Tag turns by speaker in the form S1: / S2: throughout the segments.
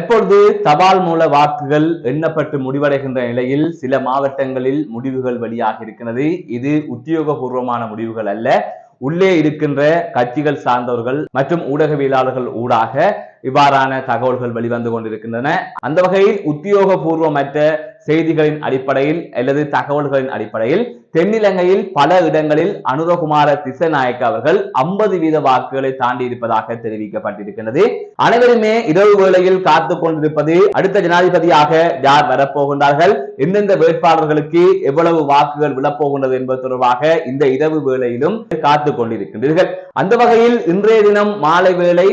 S1: தற்பொழுது தபால் மூல வாக்குகள் எண்ணப்பட்டு முடிவடைகின்ற நிலையில் சில மாவட்டங்களில் முடிவுகள் வெளியாக இருக்கிறது இது உத்தியோகபூர்வமான முடிவுகள் அல்ல. உள்ளே இருக்கின்ற கட்சிகள் சார்ந்தவர்கள் மற்றும் ஊடகவியலாளர்கள் ஊடாக இவ்வாறான தகவல்கள் வெளிவந்து கொண்டிருக்கின்றன. அந்த வகையில் உத்தியோகபூர்வமற்ற செய்திகளின் அடிப்படையில் அல்லது தகவல்களின் அடிப்படையில் தென்னிலங்கையில் பல இடங்களில் அனுரகுமார திசநாயக்க அவர்கள் ஐம்பது வீத வாக்குகளை தாண்டி இருப்பதாக தெரிவிக்கப்பட்டிருக்கிறது அனைவருமே இரவு வேளையில் காத்து கொண்டிருப்பது அடுத்த ஜனாதிபதியாக யார் வரப்போகின்றார்கள்? எந்தெந்த வேட்பாளர்களுக்கு எவ்வளவு வாக்குகள் விழப்போகின்றது என்பது தொடர்பாக இந்த இரவு வேளையிலும் காத்து கொண்டிருக்கின்றீர்கள். அந்த வகையில் இன்றைய தினம் மாலை வேளை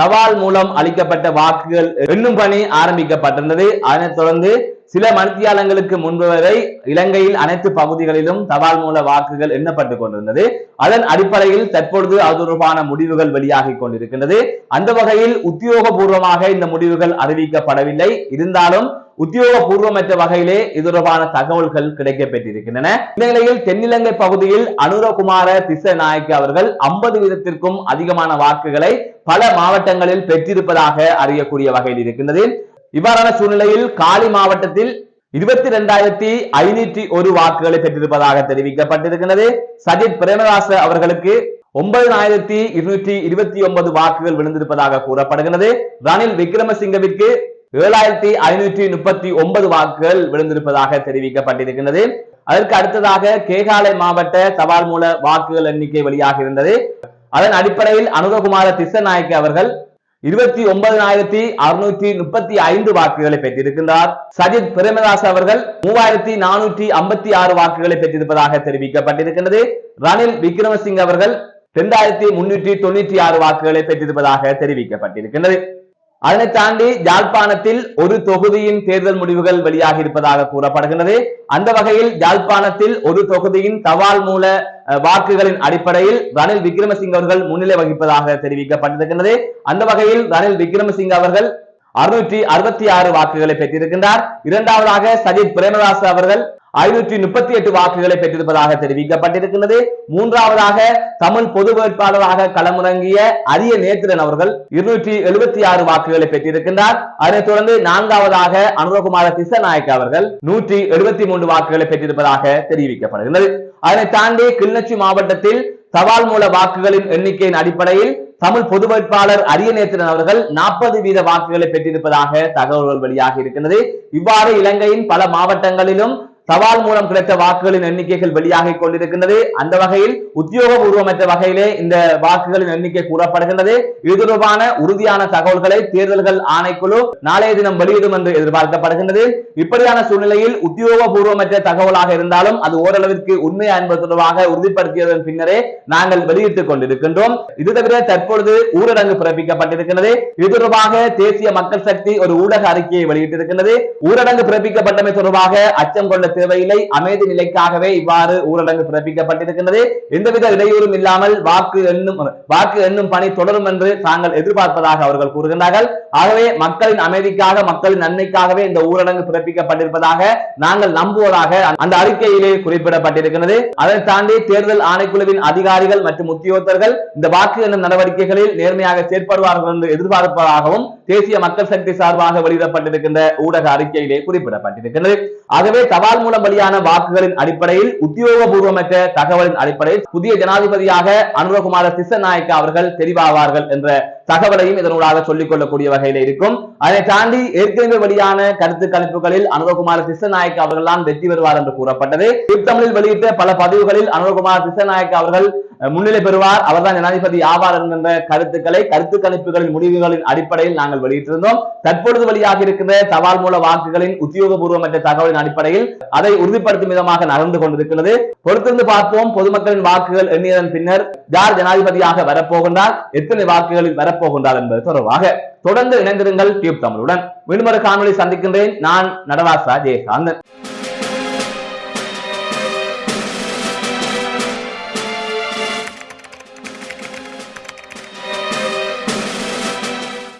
S1: தபால் மூலம் அளிக்கப்பட்ட வாக்குகள் எண்ணும் பணி ஆரம்பிக்கப்பட்டிருந்தது. அதனைத் தொடர்ந்து சில மணித்தியாலங்களுக்கு முன்பு வரை இலங்கையில் அனைத்து பகுதிகளிலும் தபால் மூல வாக்குகள் எண்ணப்பட்டுக் கொண்டிருந்தது. அதன் அடிப்படையில் தற்பொழுது அது தொடர்பான முடிவுகள் வெளியாகி கொண்டிருக்கின்றது. அந்த வகையில் உத்தியோகபூர்வமாக இந்த முடிவுகள் அறிவிக்கப்படவில்லை. இருந்தாலும் உத்தியோகபூர்வமற்ற வகையிலே இது தொடர்பான தகவல்கள் கிடைக்கப்பெற்றிருக்கின்றன. இந்த நிலையில் தென்னிலங்கை பகுதியில் அனுரகுமார திச நாயக்க அவர்கள் ஐம்பது வீதத்திற்கும் அதிகமான வாக்குகளை பல மாவட்டங்களில் பெற்றிருப்பதாக அறியக்கூடிய வகையில் இருக்கின்றது. இவ்வாறான சூழ்நிலையில் காலி மாவட்டத்தில் இருபத்தி ரெண்டாயிரத்தி ஐநூற்றி ஒரு வாக்குகளை பெற்றிருப்பதாக தெரிவிக்கப்பட்டிருக்கிறது. சஜித் பிரேமதாச அவர்களுக்கு ஒன்பதாயிரத்தி இருநூற்றி இருபத்தி ஒன்பது வாக்குகள் விழுந்திருப்பதாக கூறப்படுகிறது. ரணில் விக்ரமசிங்கவிற்கு ஏழாயிரத்தி ஐநூற்றி முப்பத்தி ஒன்பது வாக்குகள் விழுந்திருப்பதாக தெரிவிக்கப்பட்டிருக்கிறது. அதற்கு அடுத்ததாக கேகாலை மாவட்ட தபால் மூல வாக்குகள் எண்ணிக்கை வெளியாக இருந்தது அதன் அடிப்படையில் அனுரகுமார திசநாயக்க அவர்கள் இருபத்தி ஒன்பதாயிரத்தி அறுநூற்றி முப்பத்தி ஐந்து வாக்குகளை பெற்றிருக்கின்றார். சஜித் பிரேமதாஸ் அவர்கள் மூவாயிரத்தி நானூற்றி ஐம்பத்தி ஆறு வாக்குகளை பெற்றிருப்பதாக தெரிவிக்கப்பட்டிருக்கின்றது. ரணில் விக்ரமசிங் அவர்கள் இரண்டாயிரத்தி முன்னூற்றி தொண்ணூற்றி ஆறு வாக்குகளை பெற்றிருப்பதாக தெரிவிக்கப்பட்டிருக்கின்றது. அதனை தாண்டி யாழ்ப்பாணத்தில் ஒரு தொகுதியின் தேர்தல் முடிவுகள் வெளியாக இருப்பதாக கூறப்படுகின்றது. அந்த வகையில் யாழ்ப்பாணத்தில் ஒரு தொகுதியின் தவால் மூல வாக்குகளின் அடிப்படையில் ரணில் விக்ரமசிங்க அவர்கள் முன்னிலை வகிப்பதாக தெரிவிக்கப்பட்டிருக்கின்றது. அந்த வகையில் ரணில் விக்ரமசிங்க அவர்கள் அறுநூற்றி அறுபத்தி ஆறு வாக்குகளை பெற்றிருக்கின்றார். இரண்டாவதாக சஜித் பிரேமதாஸ் அவர்கள் ஐநூற்றி முப்பத்தி எட்டு வாக்குகளை பெற்றிருப்பதாக தெரிவிக்கப்பட்டிருக்கிறது மூன்றாவதாக தமிழ் பொது வேட்பாளராக களமிறங்கிய அரிய நேத்திரன் அவர்கள் இருநூற்றி எழுபத்தி ஆறு வாக்குகளை பெற்றிருக்கின்றார். அதனைத் தொடர்ந்து நான்காவதாக அனுரகுமார திசநாயக் அவர்கள் நூற்றி எழுபத்தி மூன்று வாக்குகளை பெற்றிருப்பதாக தெரிவிக்கப்படுகிறது அதனை தாண்டி கிளிநொச்சி மாவட்டத்தில் சவால் மூல வாக்குகளின் எண்ணிக்கையின் அடிப்படையில் தமிழ் பொது வேட்பாளர் அரியநேத்திரன் அவர்கள் நாற்பது வீத வாக்குகளை பெற்றிருப்பதாக தகவல்கள் வெளியாக இருக்கின்றது. இவ்வாறு இலங்கையின் பல மாவட்டங்களிலும் தபால் மூலம் கிடைத்த வாக்குகளின் எண்ணிக்கைகள் வெளியாகிக் கொண்டிருக்கின்றது. அந்த வகையில் உத்தியோகபூர்வமற்ற வகையிலே இந்த வாக்குகளின் எண்ணிக்கை கூறப்படுகின்றது. இது தொடர்பான உறுதியான தகவல்களை தேர்தல்கள் ஆணைக்குழு நாளைய தினம் வெளியிடும் என்று எதிர்பார்க்கப்படுகின்றது. இப்படியான சூழ்நிலையில் உத்தியோகபூர்வமற்ற தகவலாக இருந்தாலும் அது ஓரளவிற்கு உண்மையா என்பது தொடர்பாக உறுதிப்படுத்தியதன் பின்னரே நாங்கள் வெளியிட்டுக் கொண்டிருக்கின்றோம். இது தவிர தற்பொழுது ஊரடங்கு பிறப்பிக்கப்பட்டிருக்கிறது இது தொடர்பாக தேசிய மக்கள் சக்தி ஒரு ஊடக அறிக்கையை வெளியிட்டிருக்கிறது ஊரடங்கு பிறப்பிக்கப்பட்டமை தொடர்பாக அச்சம் கொண்ட தேவையில்லை அமைதி நிலைக்காகவே இவ்வாறு ஊரடங்கு பிறப்பிக்கப்பட்டிருக்கின்றது. எந்தவித இடையூறும் இல்லாமல் வாக்கு எண்ணும் வாக்கு எண்ணும் பணி தொடரும் என்று தாங்கள் எதிர்பார்ப்பதாக அவர்கள் கூறுகின்றார்கள். ஆகவே மக்களின் அமைதிக்காக மக்களின் நன்மைக்காகவே இந்த ஊரடங்கு பிறப்பிக்கப்பட்டிருப்பதாக நாங்கள் நம்புவதாக அந்த அறிக்கையிலே குறிப்பிடப்பட்டிருக்கிறது அதை தாண்டி தேர்தல் ஆணைக்குழுவின் அதிகாரிகள் மற்றும் உத்தியோகத்தர்கள் இந்த வாக்கு எண்ணும் நடவடிக்கைகளில் நேர்மையாக செயற்படுவார்கள் என்று எதிர்பார்ப்பதாகவும் தேசிய மக்கள் சக்தி சார்பாக வெளியிடப்பட்டிருக்கின்ற ஊடக அறிக்கையிலே குறிப்பிடப்பட்டிருக்கிறது ஆகவே தபால் மூலம் வெளியான வாக்குகளின் அடிப்படையில் உத்தியோகபூர்வமற்ற தகவலின் அடிப்படையில் புதிய ஜனாதிபதியாக அனுரகுமார திசநாயக்க அவர்கள் தெரிவாவார்கள் என்ற தகவலையும் இதனூடாக சொல்லிக் கொள்ளக்கூடிய வகையில் இருக்கும். அதை தாண்டி ஏற்கனவே வெளியான கருத்து கணிப்புகளில் அனுரகுமார திசநாயக்க அவர்கள் தான் வெற்றி பெறுவார் என்று கூறப்பட்டது. தமிழில் வெளியிட்ட பல பதிவுகளில் அனுரகுமார திசநாயக்க அவர்கள் முன்னிலை பெறுவார். அவர்தான் ஜனாதிபதி ஆவார் என்கின்ற கருத்துக்களை கருத்து கணிப்புகளின் முடிவுகளின் அடிப்படையில் நாங்கள் வெளியிட்டிருந்தோம். தற்பொழுது வெளியாக இருக்கின்ற தபால் மூல வாக்குகளின் உத்தியோகபூர்வமற்ற தகவலின் அடிப்படையில் அதை உறுதிப்படுத்தும் விதமாக நடந்து கொண்டிருக்கிறது. பொறுத்திருந்து பார்ப்போம். பொதுமக்களின் வாக்குகள் எண்ணியதன் பின்னர் யார் ஜனாதிபதியாக வரப்போகின்றார்? எத்தனை வாக்குகளில் வரப்போகின்றார் என்பது தொடர்பாக தொடர்ந்து இணைந்திருங்கள் டியூப் தமிழுடன். மீண்டும் ஒரு காணொலி சந்திக்கின்றேன். நான் நடராசா ஜெயகாந்தன்.